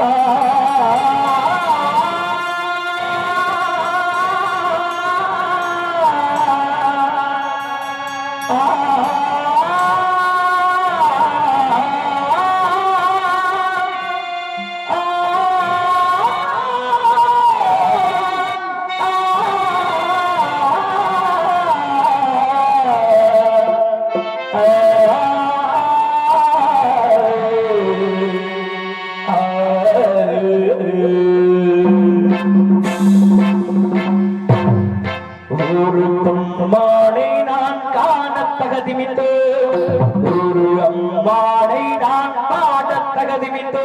Oh. ஒரு பொன்மானை நான் காண தகதிமித்து ஒரு அம்மானை நான் பாட தகதிமித்து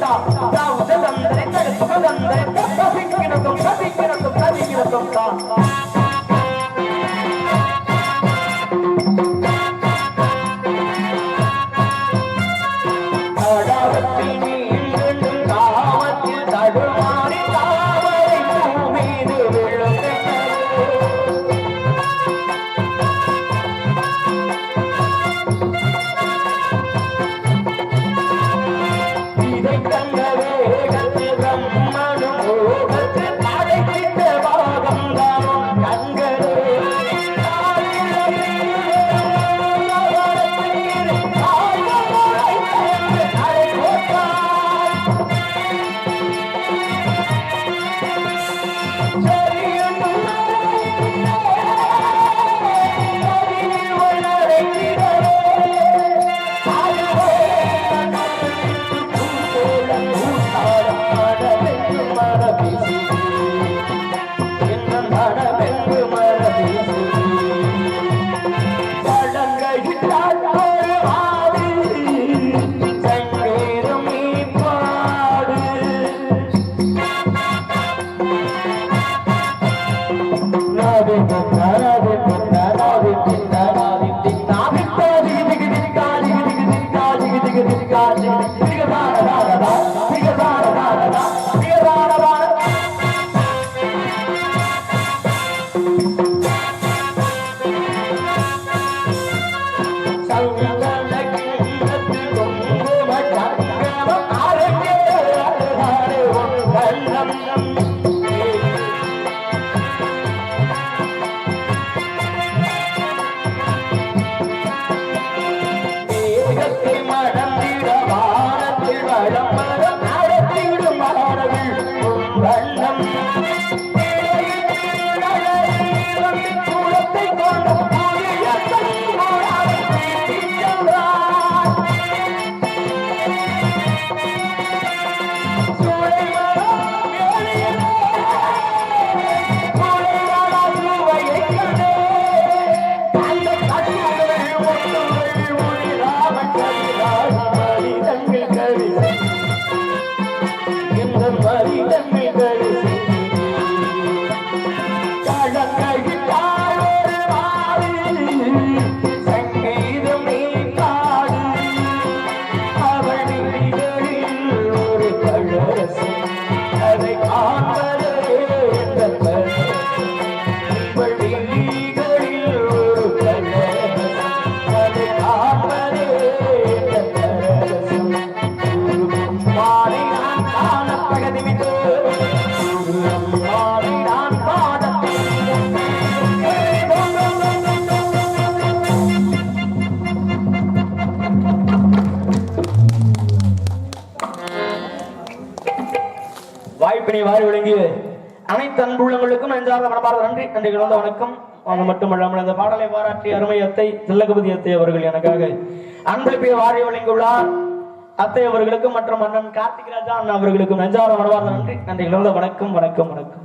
到。வாய்ப்பினை வாரி விளங்கி அனைத்து அன்புள்ளங்களுக்கும் நன்றாக மனமார்ந்த நன்றி. நன்றி கலந்த வணக்கம். அது மட்டுமல்லாமல் இந்த பாடலை பாராட்டி அருமை அத்தை தில்லகபதி அத்தை அவர்கள் எனக்காக அன்பளிப்பை வாரி வழங்கியுள்ளார். அத்தை அவர்களுக்கும் மற்றும் அண்ணன் கார்த்திக் ராஜா அண்ணா அவர்களுக்கும் நெஞ்சார மனவார்ந்த நன்றி. நன்றி கலந்த வணக்கம் வணக்கம் வணக்கம்.